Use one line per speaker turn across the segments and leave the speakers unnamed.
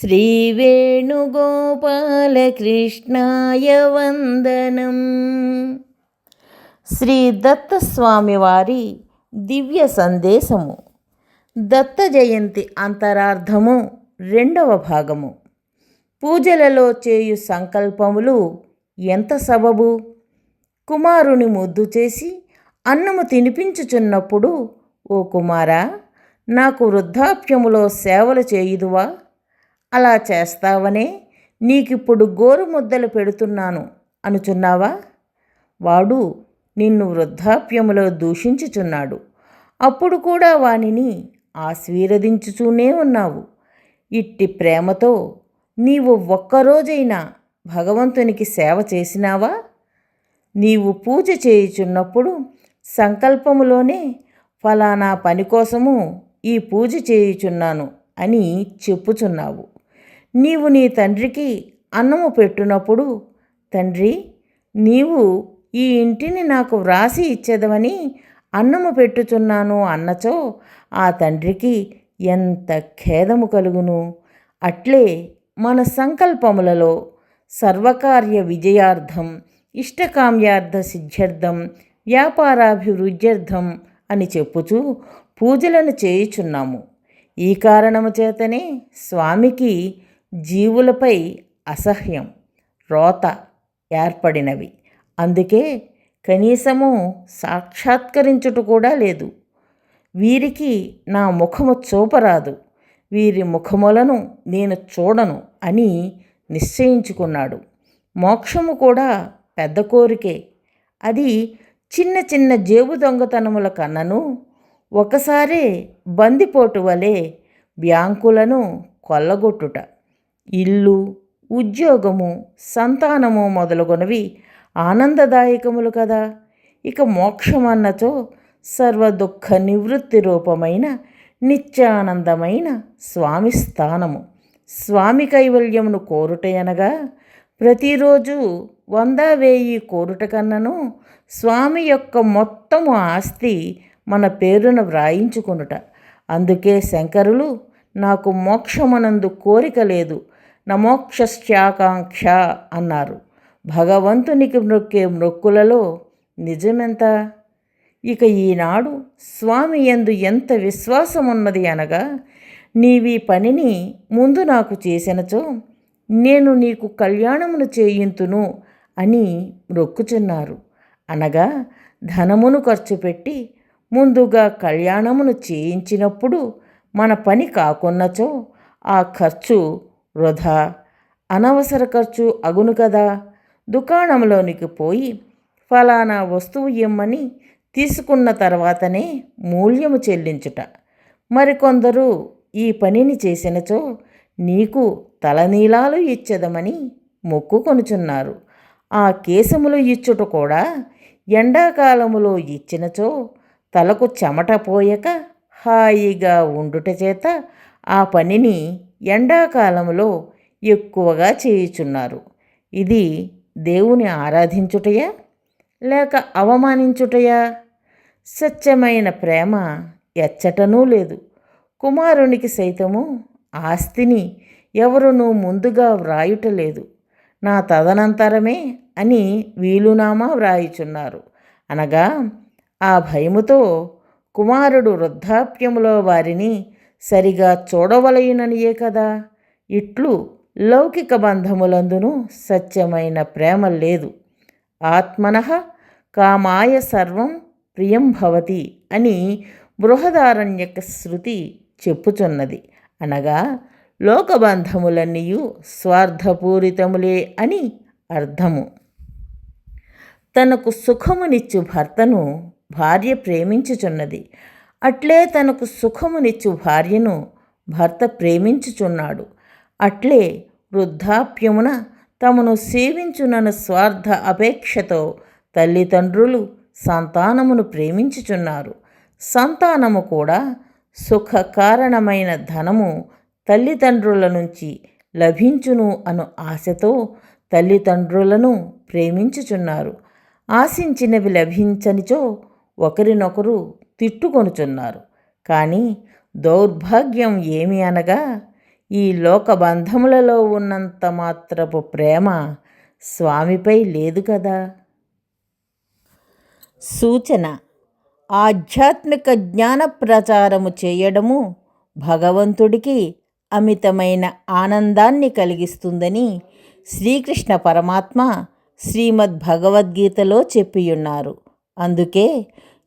శ్రీవేణుగోపాలకృష్ణాయ వందనం. శ్రీ దత్తస్వామి వారి దివ్య సందేశము. దత్త జయంతి అంతరార్థము రెండవ భాగము. పూజలలో చేయు సంకల్పములు ఎంత సబబు? కుమారుని ముద్దు చేసి అన్నము తినిపించుచున్నప్పుడు ఓ కుమారా నాకు వృద్ధాప్యములో సేవలు చేయుదువా? అలా చేస్తావనే నీకిప్పుడు గోరు ముద్దలు పెడుతున్నాను అనుచున్నావా? వాడు నిన్ను వృద్ధాప్యములో దూషించుచున్నాడు. అప్పుడు కూడా వానిని ఆశీర్వదించుచూనే ఉన్నావు. ఇట్టి ప్రేమతో నీవు ఒక్కరోజైనా భగవంతునికి సేవ చేసినావా? నీవు పూజ చేయుచున్నప్పుడు సంకల్పములోనే ఫలానా పని కోసము ఈ పూజ చేయుచున్నాను అని చెప్పుచున్నావు. నీవు నీ తండ్రికి అన్నము పెట్టునప్పుడు తండ్రి నీవు ఈ ఇంటిని నాకు వ్రాసి ఇచ్చేదవని అన్నము పెట్టుచున్నాను అన్నచో ఆ తండ్రికి ఎంత ఖేదము కలుగును. అట్లే మన సంకల్పములలో సర్వకార్య విజయార్థం ఇష్టకామ్యార్థ సిద్ధ్యర్థం వ్యాపారాభివృద్ధ్యర్థం అని చెప్పుచూ పూజలను చేయుచున్నాము. ఈ కారణము చేతనే స్వామికి జీవులపై అసహ్యం రోత ఏర్పడినవి. అందుకే కనీసము సాక్షాత్కరించుట కూడా లేదు. వీరికి నా ముఖము చూపరాదు. వీరి ముఖములను నేను చూడను అని నిశ్చయించుకున్నాడు. మోక్షము కూడా పెద్ద కోరికే. అది చిన్న చిన్న జేబు దొంగతనముల కన్నను ఒకసారే బందిపోటు వలె బ్యాంకులను కొల్లగొట్టుట. ఇల్లు ఉద్యోగము సంతానము మొదలగునవి ఆనందదాయకములు కదా. ఇక మోక్షమన్నచో సర్వ దుఃఖ నివృత్తి రూపమైన నిత్యానందమైన స్వామి స్థానము. స్వామి కైవల్యమును కోరుటయనగా ప్రతిరోజు వంద వేయి కోరుట కన్నను స్వామి యొక్క మొత్తము ఆస్తి మన పేరున వ్రాయించుకొనుట. అందుకే శంకరులు నాకు మోక్షమనందు కోరిక లేదు. నమోక్షశ్చాకాంక్ష అన్నారు. భగవంతునికి నొక్కే మ్రొక్కులలో నిజమెంత? ఇక ఈనాడు స్వామి ఎందు ఎంత విశ్వాసం ఉన్నది అనగా నీవీ పనిని ముందు నాకు చేసినచో నేను నీకు కళ్యాణమును చేయింతును అని మ్రొక్కుచున్నారు అనగా ధనమును ఖర్చు పెట్టి ముందుగా కళ్యాణమును చేయించినప్పుడు మన పని కాకున్నచో ఆ ఖర్చు వృధా. అనవసర ఖర్చు అగును కదా. దుకాణంలోనికి పోయి ఫలానా వస్తువు ఇమ్మని తీసుకున్న తర్వాతనే మూల్యము చెల్లించుట. మరికొందరు ఈ పనిని చేసినచో నీకు తలనీలాలు మొక్కు మొక్కుకొనుచున్నారు. ఆ కేశములు ఇచ్చుట కూడా ఎండాకాలములో ఇచ్చినచో తలకు చెమట పోయక హాయిగా ఉండుట చేత ఆ పనిని ఎండాకాలంలో ఎక్కువగా చేయుచున్నారు. ఇది దేవుని ఆరాధించుటయా? లేక అవమానించుటయా? సత్యమైన ప్రేమ ఎచ్చటనూ లేదు. కుమారునికి సైతము ఆస్తిని ఎవరునూ ముందుగా వ్రాయుటలేదు. నా తదనంతరమే అని వీలునామా వ్రాయుచున్నారు. అనగా ఆ భయముతో కుమారుడు వృద్ధాప్యములో వారిని సరిగా చూడవలయుననియే కదా. ఇట్లు లౌకిక బంధములందును సత్యమైన ప్రేమ లేదు. ఆత్మన కామాయ సర్వం ప్రియం భవతి అని బృహదారణ్యక శృతి చెప్పుచున్నది. అనగా లోకబంధములన్నీ స్వార్థపూరితములే అని అర్థము. తనకు సుఖమునిచ్చు భర్తను భార్య ప్రేమించుచున్నది. అట్లే తనకు సుఖమునిచ్చు భార్యను భర్త ప్రేమించుచున్నాడు. అట్లే వృద్ధాప్యమున తమను సేవించునన్న స్వార్థ అపేక్షతో తల్లిదండ్రులు సంతానమును ప్రేమించుచున్నారు. సంతానము కూడా సుఖ కారణమైన ధనము తల్లిదండ్రుల నుంచి లభించును అను ఆశతో తల్లిదండ్రులను ప్రేమించుచున్నారు. ఆశించినవి లభించనిచో ఒకరినొకరు తిట్టుకొనుచున్నారు. కానీ దౌర్భాగ్యం ఏమి అనగా ఈ లోకబంధములలో ఉన్నంత మాత్రపు ప్రేమ స్వామిపై లేదు కదా? సూచన. ఆధ్యాత్మిక జ్ఞాన ప్రచారము చేయడము భగవంతుడికి అమితమైన ఆనందాన్ని కలిగిస్తుందని శ్రీకృష్ణ పరమాత్మ శ్రీమద్ భగవద్గీతలో చెప్పియున్నారు. అందుకే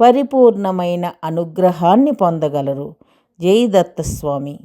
పరిపూర్ణమైన అనుగ్రహాన్ని పొందగలరు. జై దత్తస్వామి.